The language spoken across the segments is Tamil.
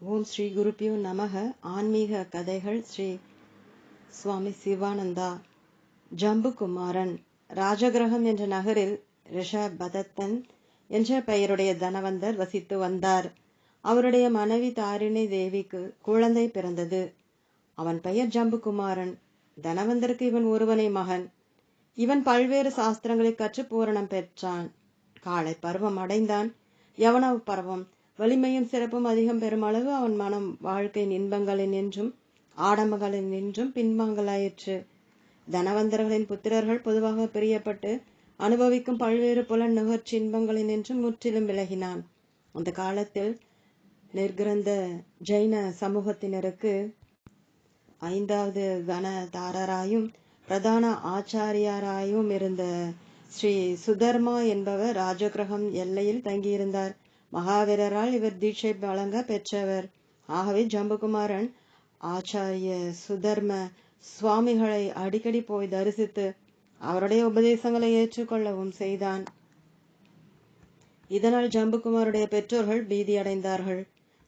ஓம் ஸ்ரீ குருப்பியோ நமக. ஆன்மீக கதைகள் ஸ்ரீ சுவாமி சிவானந்தா. ஜம்புகுமாரன் ராஜகிரகம் என்ற நகரில் ரிஷபதத்தன் என்ற பெயருடைய தனவந்தர் வசித்து வந்தார். அவருடைய மனைவி தாரிணி தேவிக்கு குழந்தை பிறந்தது. அவன் பெயர் ஜம்புகுமாரன். தனவந்தருக்கு இவன் ஒருவனை மகன். இவன் பல்வேறு சாஸ்திரங்களை கற்று பூரணம் பெற்றான். காலை பருவம் அடைந்தான். யவன பருவம் வலிமையும் சிறப்பும் அதிகம் பெருமளவு அவன் மனம் வாழ்க்கையின் இன்பங்களின் நின்றும் ஆடம்பங்களின் நின்றும் பின்வாங்கலாயிற்று. தனவந்தர்களின் புத்திரர்கள் பொதுவாக பிரியப்பட்டு அனுபவிக்கும் பல்வேறு புலன் நுகர்ச்சி இன்பங்களின் நின்றும் முற்றிலும் விலகினான். அந்த காலத்தில் நிர்கிரந்த ஜெயின சமூகத்தினருக்கு ஐந்தாவது கணதாரராயும் பிரதான ஆச்சாரியாராயும் இருந்த ஸ்ரீ சுதர்மா என்பவர் ராஜகிரகம் எல்லையில் தங்கியிருந்தார். மகாவீரரால் இவர் தீட்சை வழங்க பெற்றவர். ஆகவே ஜம்புகுமாரன் ஆச்சாரிய சுதர்ம சுவாமிகளை அடிக்கடி போய் தரிசித்து அவருடைய உபதேசங்களை ஏற்றுக்கொள்ளவும் செய்தான். இதனால் ஜம்புகுமாருடைய பெற்றோர்கள் பீதி அடைந்தார்கள்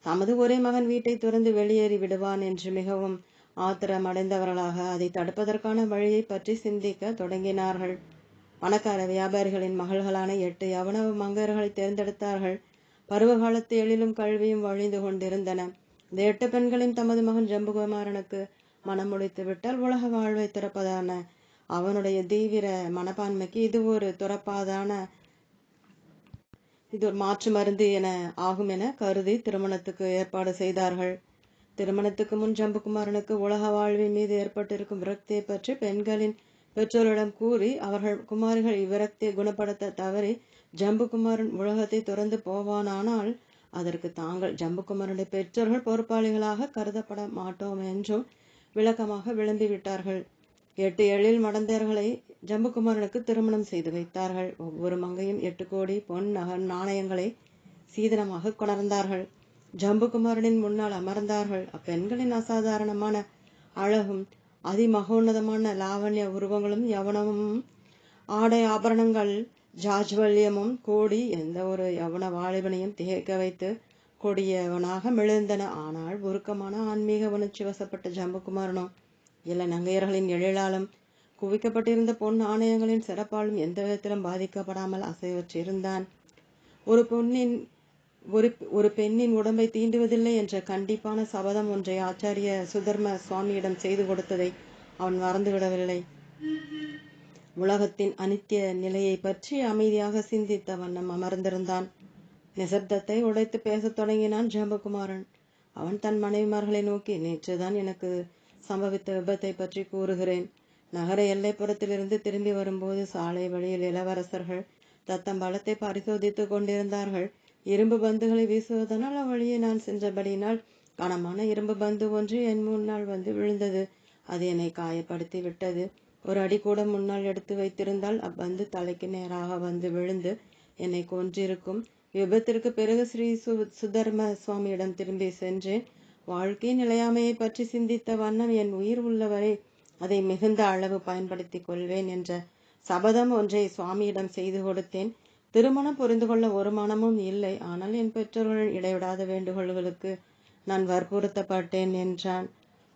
தமது ஒரே மகன் வீட்டை துறந்து வெளியேறி விடுவான் என்று மிகவும் ஆத்திரம் அடைந்தவர்களாக அதை தடுப்பதற்கான வழியை பற்றி சிந்திக்க தொடங்கினார்கள். பணக்கார வியாபாரிகளின் மகள்களான எட்டு யவனவ மங்கர்களை தேர்ந்தெடுத்தார்கள். பருவகாலத்து எழிலும் கல்வியும் வழிந்து கொண்டிருந்தன. இந்த எட்டு பெண்களின் தமது மகன் ஜம்புகுமாரனுக்கு மனம் முடித்து விட்டால் உலக வாழ்வை திறப்பதான அவனுடைய தீவிர மனப்பான்மைக்கு இது ஒரு துறப்பாதான இது ஒரு மாற்று மருந்து என ஆகும் என கருதி திருமணத்துக்கு ஏற்பாடு செய்தார்கள். திருமணத்துக்கு முன் ஜம்புகுமாரனுக்கு உலக வாழ்வின் மீது ஏற்பட்டிருக்கும் விரக்தியை பற்றி பெண்களின் பெற்றோரிடம் கூறி அவர்கள் குமாரிகள் இவ்விரக்தியை குணப்படுத்த தவறி ஜம்புகுமாரன் உலகத்தை துறந்து போவானானால் அதற்கு தாங்கள் ஜம்புகுமாரனுடைய பெற்றோர்கள் பொறுப்பாளிகளாக கருதப்பட மாட்டோம் என்றும் விளக்கமாக விளம்பிவிட்டார்கள். எட்டு எழில் மடந்தர்களை ஜம்புகுமாரனுக்கு திருமணம் செய்து வைத்தார்கள். ஒவ்வொரு மங்கையும் எட்டு கோடி பொன் நகர் நாணயங்களை சீதனமாக கொணர்ந்தார்கள். ஜம்புகுமாரனின் முன்னால் அமர்ந்தார்கள். அப்பெண்களின் அசாதாரணமான அழகும் அதிமகோன்னதமான லாவண்ய உருவங்களும் யவனமும் ஆடை ஆபரணங்கள் ஜாஜ்வல்யமும் கூடி எந்த ஒரு யவன வாலிபனையும் திகைக்க வைத்து கொடியவனாக மிழுந்தன. ஆனால் உருக்கமான ஆன்மீக உணர்ச்சி வசப்பட்ட ஜம்புகுமாரனோ இள நங்கையர்களின் எழிலாலும் குவிக்கப்பட்டிருந்த பொன் நாணயங்களின் சிறப்பாலும் எந்த விதத்திலும் பாதிக்கப்படாமல் அசைவற்றிருந்தான். ஒரு பொன்னின் ஒரு ஒரு பெண்ணின் உடம்பை தீண்டுவதில்லை என்ற கண்டிப்பான சபதம் ஒன்றை ஆச்சாரிய சுதர்ம சுவாமியிடம் செய்து கொடுத்ததை அவன் மறந்துவிடவில்லை. உலகத்தின் அனித்திய நிலையை பற்றி அமைதியாக சிந்தித்த வண்ணம் அமர்ந்திருந்தான். நிசப்தத்தை உடைத்து பேசத் தொடங்கினான் ஜம்பகுமாரன் அவன் தன் மனைவிமார்களை நோக்கி நேற்றுதான் எனக்கு சம்பவித்த விபத்தை பற்றி கூறுகிறேன். நகர எல்லைப்புறத்திலிருந்து திரும்பி வரும்போது சாலை வழியில் இளவரசர்கள் தத்தம் பலத்தை பரிசோதித்துக் கொண்டிருந்தார்கள். இரும்பு பந்துகளை வீசுவதனால் அவ்வழியே நான் சென்றபடியினால் கனமான இரும்பு பந்து ஒன்று என் முன்னால் வந்து விழுந்தது. அது என்னை காயப்படுத்தி விட்டது. ஒரு அடி கூட முன்னால் எடுத்து வைத்திருந்தால் அப்பந்து தலைக்கு நேராக வந்து விழுந்து என்னை கொன்றிருக்கும். விபத்திற்கு பிறகு ஸ்ரீ சு சுதர்ம சுவாமியிடம் திரும்பி சென்றேன். வாழ்க்கை நிலையாமையை பற்றி சிந்தித்த வண்ணம் என் உயிர் உள்ளவரை அதை மிகுந்த அளவு பயன்படுத்திக் கொள்வேன் என்ற சபதம் ஒன்றை சுவாமியிடம் செய்து கொடுத்தேன். திருமணம் புரிந்து கொள்ள ஒரு மனமும் இல்லை. ஆனால் என் பெற்றோர்கள் இடைவிடாத வேண்டுகோள்களுக்கு நான் வற்புறுத்தப்பட்டேன் என்றான்.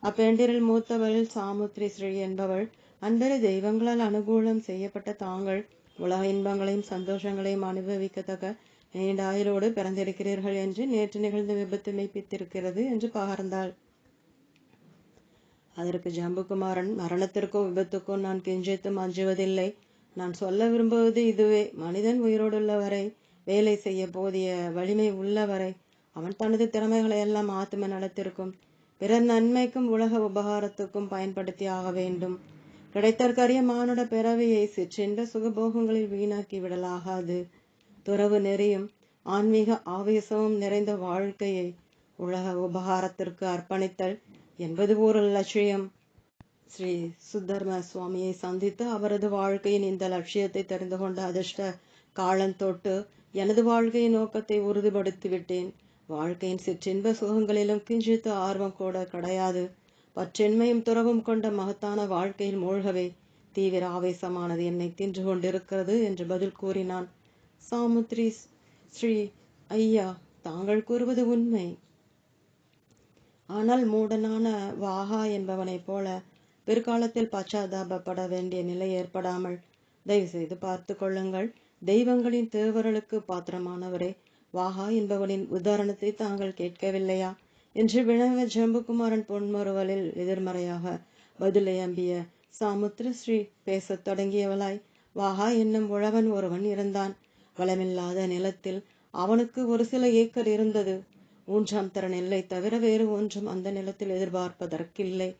அப்பெண்டிரில் மூத்தவள் சாமுத்ரி ஸ்ரீ என்பவள் அன்பரை தெய்வங்களால் அனுகூலம் செய்யப்பட்ட தாங்கள் உலக இன்பங்களையும் சந்தோஷங்களையும் அனுபவிக்கத்தக்க நீண்டாயிரோடு பிறந்திருக்கிறீர்கள் என்று நேற்று நிகழ்ந்த விபத்து மெய்ப்பித்திருக்கிறது என்று பகர்ந்தாள். அதற்கு ஜம்புகுமாரன் மரணத்திற்கோ விபத்துக்கோ நான் கெஞ்சித்தும் அஞ்சுவதில்லை. நான் சொல்ல விரும்புவது இதுவே. மனிதன் உயிரோடுள்ளவரை வேலை செய்ய போதிய வலிமை உள்ளவரை அவன் தனது திறமைகளை எல்லாம் ஆத்ம நலத்திற்கும் பிறர் நன்மைக்கும் உலக உபகாரத்துக்கும் பயன்படுத்தி ஆக வேண்டும். கிடைத்தற்கரிய மானுட பிறவியை சிற்றின்ப சுகபோகங்களில் வீணாக்கி விடலாகாது. துறவு நெறியும் ஆன்மீக ஆவேசமும் நிறைந்த வாழ்க்கையை உலக உபகாரத்திற்கு அர்ப்பணித்தல் என்பது ஒரு லட்சியம். ஸ்ரீ சுத்தர்ம சுவாமியை சந்தித்து அவரது வாழ்க்கையின் இந்த லட்சியத்தை தெரிந்து கொண்ட அதிர்ஷ்ட காலந்தொட்டு எனது வாழ்க்கையின் நோக்கத்தை உறுதிப்படுத்தி விட்டேன் வாழ்க்கையின் சிற்றின்ப சுகங்களிலும் கிஞ்சித்து ஆர்வம் கூட கிடையாது. பற்றென்மையும் துறவும் கொண்ட மகத்தான வாழ்க்கையில் மூழ்கவே தீவிர ஆவேசமானது என்னை தின்று கொண்டிருக்கிறது என்று பதில் கூறினான். சாமுத்ரி ஸ்ரீ ஐயா தாங்கள் கூறுவது உண்மை. ஆனால் மூடனான வாகா என்பவனைப் போல பிற்காலத்தில் பச்சாதாபப்பட வேண்டிய நிலை ஏற்படாமல் தயவு செய்து பார்த்து கொள்ளுங்கள். தெய்வங்களின் தேவர்களுக்கு பாத்திரமானவரே. வாகா என்பவனின் உதாரணத்தை தாங்கள் கேட்கவில்லையா? என்று வினவ ஜம்புகுமாரன் பொன்மறுவலில் எதிர்மறையாக பதிலை அம்பிய சாமுத்திர ஸ்ரீ பேசத் தொடங்கியவளாய் வாகா என்னும் உழவன் ஒருவன் இருந்தான். வளமில்லாத நிலத்தில் அவனுக்கு ஒரு சில ஏக்கர் இருந்தது. மூன்றாம் தர நெல்லை தவிர வேறு ஒன்றும் அந்த நிலத்தில் எதிர்பார்ப்பதற்கில்லை.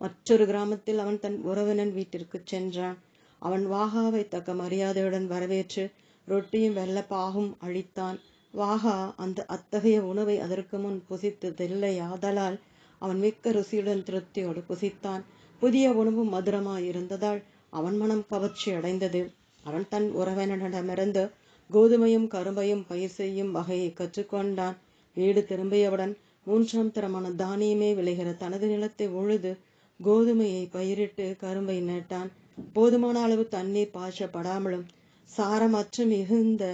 மற்றொரு கிராமத்தில் அவன் தன் உறவினன் வீட்டிற்கு சென்றான். அவன் வாகாவை தக்க மரியாதையுடன் வரவேற்று ரொட்டியும் வெள்ளப்பாகும் அழித்தான். வாகா அந்த அத்தகைய உணவை அதற்கு முன் புசித்ததில்லை ஆதலால் அவன் மிக்க ருசியுடன் திருப்தியோடு புசித்தான். புதிய உணவு மதுரமாய் இருந்ததால் அவன் மனம் கவர்ச்சி அடைந்தது. அவன் தன் உறவினரிடமிருந்து கோதுமையும் கரும்பையும் பயிர் செய்யும் வகையை கற்றுக்கொண்டான். வீடு திரும்பியவுடன் மூன்றாம் தரமான தானியமே விளைகிற தனது நிலத்தை உழுது கோதுமையை பயிரிட்டு கரும்பை நட்டான். போதுமான அளவு தண்ணீர் பாய்ச்சப்படாமலும் சாரமற்று மிகுந்த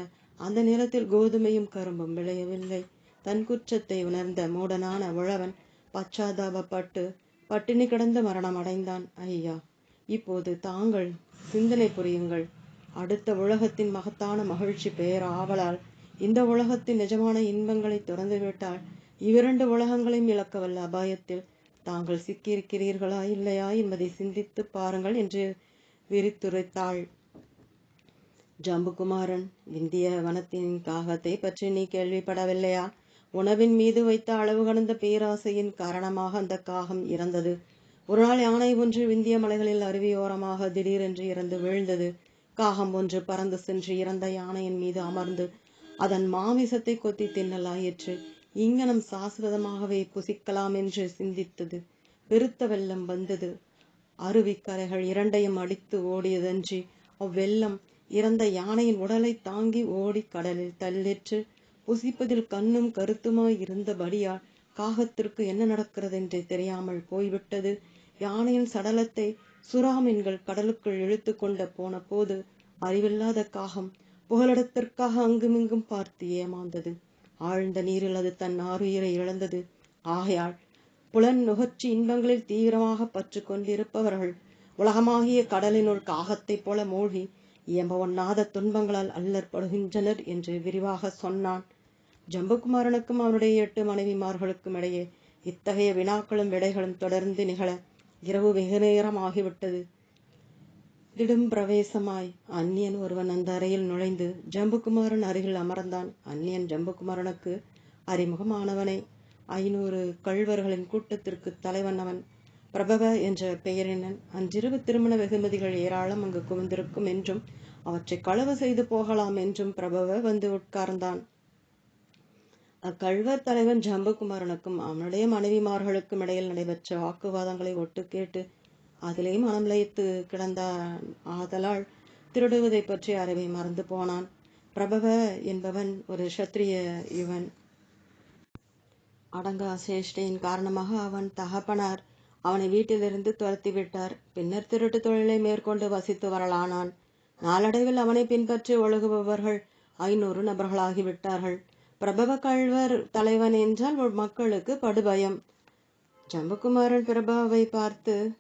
அந்த நிலத்தில் கோதுமையும் கரும்பும் விளையவில்லை. தன் குற்றத்தை உணர்ந்த மூடனான உழவன் பச்சாதாபப்பட்டு பட்டினி கிடந்து மரணம் அடைந்தான். ஐயா இப்போது தாங்கள் சிந்தனை புரியுங்கள். அடுத்த உலகத்தின் மகத்தான மகிழ்ச்சி பெயர் ஆவலால் இந்த உலகத்தின் நிஜமான இன்பங்களை துறந்துவிட்டால் இவ்விரண்டு உலகங்களையும் இழக்கவல்ல அபாயத்தில் தாங்கள் சிக்கியிருக்கிறீர்களா இல்லையா என்பதை சிந்தித்து பாருங்கள் என்று விரித்துரைத்தாள். ஜம்புகுமாரன் விந்திய வனத்தின் காகத்தை பற்றி நீ கேள்விப்படவில்லையா? உணவின் மீது வைத்த அளவு கடந்த பேராசையின் காரணமாக அந்த காகம் இறந்தது. ஒரு நாள் யானை ஒன்று விந்திய மலைகளில் அருவியோரமாக திடீரென்று இறந்து வீழ்ந்தது. காகம் ஒன்று பறந்து சென்று இறந்த யானையின் மீது அமர்ந்து அதன் மாமிசத்தை கொத்தி தின்னலாயிற்று. இங்கனம் சாஸ்வதமாகவே புசிக்கலாம் என்று சிந்தித்தது. பெருத்த வெள்ளம் வந்தது. அருவிக்கரைகள் இரண்டையும் அடித்து ஓடியதன்றி அவ்வெள்ளம் இறந்த யானையின் உடலை தாங்கி ஓடி கடலில் தள்ளிற்று. புசிப்பதில் கண்ணும் கருத்துமாய் இருந்தபடியால் காகத்திற்கு என்ன நடக்கிறது என்று தெரியாமல் போய்விட்டது. யானையின் சடலத்தை சுறாமீன்கள் கடலுக்குள் இழுத்து கொண்டு போன போது அறிவில்லாத காகம் புகலிடத்திற்காக அங்குமிங்கும் பார்த்து ஏமாந்தது. ஆழ்ந்த நீரில் அது தன் ஆறுயிரை இழந்தது. ஆகையால் புலன் நுகர்ச்சி இன்பங்களில் தீவிரமாக பற்று கொண்டிருப்பவர்கள் உலகமாகிய கடலினுள் காகத்தைப் போல மூழ்கி இயம்பவண்ணாத துன்பங்களால் அல்லற்படுகின்றனர் என்று விரிவாக சொன்னான். ஜம்புகுமாரனுக்கும் அவனுடைய எட்டு மனைவிமார்களுக்கும் இடையே இத்தகைய வினாக்களும் விடைகளும் தொடர்ந்து நிகழ இரவு வெகு நேரமாகிவிட்டது இடும் பிரவேசமாய் அந்நியன் ஒருவன் அந்த அறையில் நுழைந்து ஜம்புகுமாரன் அருகில் அமர்ந்தான். அந்நியன் ஜம்புகுமாரனுக்கு அறிமுகமானவனே. ஐநூறு கள்வர்களின் கூட்டத்திற்கு தலைவன் அவன். பிரபவ என்ற பெயரினன் அன்றிரவு திருமண வெகுமதிகள் ஏராளம் அங்கு குவிந்திருக்கும் என்றும் அவற்றை களவு செய்து போகலாம் என்றும் பிரபவ வந்து உட்கார்ந்தான். அக்கழ்வர் தலைவன் ஜம்புகுமாரனுக்கும் அவனுடைய மனைவிமார்களுக்கும் இடையில் நடைபெற்ற வாக்குவாதங்களை ஒட்டு கேட்டு அதிலேயும் மனம் லயித்து கிடந்தான். ஆதலால் திருடுவதை பற்றி அறிவை மறந்து போனான். பிரபவ என்பவன் ஒரு சத்திரிய இவன் அடங்கா சேஷ்டையின் காரணமாக அவன் தகப்பனார் அவனை வீட்டிலிருந்து துரத்தி விட்டார். பின்னர் திருட்டு தொழிலை மேற்கொண்டு வசித்து வரலானான். நாளடைவில் அவனை பின்பற்றி ஒழுகுபவர்கள் ஐநூறு நபர்களாகிவிட்டார்கள். பிரபவ கழ்வர் தலைவன் என்றால் மக்களுக்கு படுபயம். ஜம்புகுமாரன் பிரபாவை பார்த்து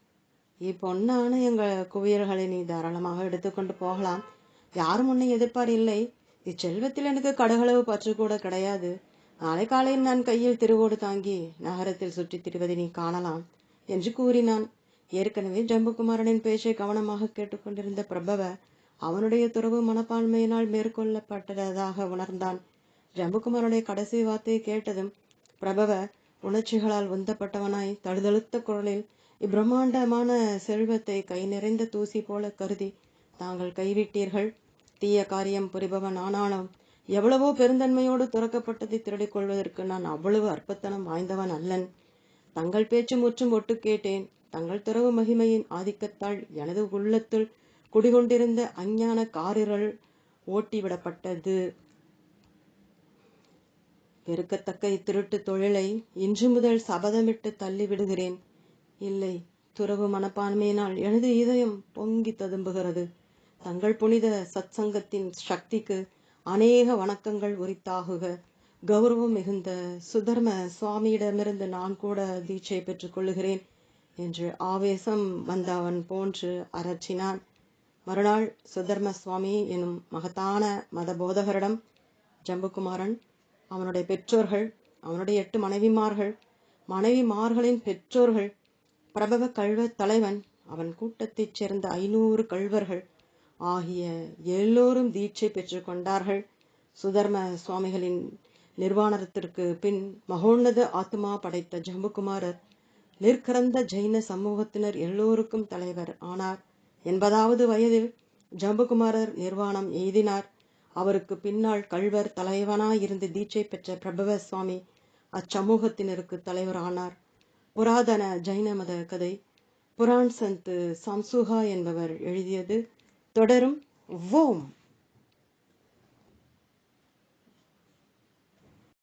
இப்பொன்னான எங்கள் குவியல்களை நீ தாராளமாக எடுத்துக்கொண்டு போகலாம். யாரும் உன்னை எதிர்ப்பார் இல்லை இச்செல்வத்தில் எனக்கு கடகளவு பற்று கூட கிடையாது. நாளை காலையில் நான் கையில் திருவோடு தாங்கி நகரத்தில் சுற்றித் திரிவதை நீ காணலாம். என்று கூறினான். ஏற்கனவே ஜம்புகுமாரனின் பேச்சை கவனமாக கேட்டுக்கொண்டிருந்த பிரபவ அவனுடைய துறவு மனப்பான்மையினால் மேற்கொள்ளப்பட்டதாக உணர்ந்தான். ஜம்புகுமாரனுடைய கடைசி வார்த்தையை கேட்டதும் பிரபவ உணர்ச்சிகளால் உந்தப்பட்டவனாய் தழுதழுத்த குரலில் இப்பிரம்மாண்டமான செல்வத்தை கை நிறைந்த தூசி போல கருதி தாங்கள் கைவிட்டீர்கள். தீய காரியம் புரிபவன் ஆனாலும் எவ்வளவோ பெருந்தன்மையோடு துறக்கப்பட்டதை திருடிக் கொள்வதற்கு நான் அவ்வளவு அற்பத்தனம் வாய்ந்தவன் அல்லன். தங்கள் பேச்சு முற்றும் ஒட்டு கேட்டேன். தங்கள் துறவு மகிமையின் ஆதிக்கத்தால் எனது உள்ளத்துள் குடிகொண்டிருந்த அஞ்ஞான காரிரல் ஓட்டிவிடப்பட்டது. பெருக்கத்தக்க இத்திருட்டு தொழிலை இன்று முதல் சபதமிட்டு தள்ளி விடுகிறேன் இல்லை துறவு மனப்பான்மையினால் எனது இதயம் பொங்கி ததும்புகிறது. தங்கள் புனித சத்சங்கத்தின் சக்திக்கு அநேக வணக்கங்கள் உரித்தாகுக. கௌரவம் மிகுந்த சுதர்ம சுவாமியிடமிருந்து நான் கூட தீட்சை பெற்றுக் கொள்ளுகிறேன் என்று ஆவேசம் வந்த அவன் போன்று அரற்றினான். மறுநாள் சுதர்ம சுவாமி எனும் மகத்தான மத போதகரிடம் ஜம்புகுமாரன் அவனுடைய பெற்றோர்கள் அவனுடைய எட்டு மனைவிமார்கள் மனைவிமார்களின் பெற்றோர்கள் பிரபவ கல்வ தலைவன் அவன் கூட்டத்தைச் சேர்ந்த ஐநூறு கல்வர்கள் ஆகிய எல்லோரும் தீட்சை பெற்றுக்கொண்டார்கள் சுதர்ம சுவாமிகளின் நிர்வாணத்திற்கு பின் மகோன்னத ஆத்மா படைத்த ஜம்புகுமாரர் நிற்கிறந்த ஜெயின சமூகத்தினர் எல்லோருக்கும் தலைவர் ஆனார். எண்பதாவது வயதில் ஜம்புகுமாரர் நிர்வாணம் எய்தினார். அவருக்கு பின்னால் கல்வர் தலைவனாயிருந்து தீட்சை பெற்ற பிரபவ சுவாமி அச்சமூகத்தினருக்கு தலைவரானார் புராதன ஜைன மத கதை. புராண் சந்த் சம்சுகா என்பவர் எழுதியது. தொடரும். ஓம்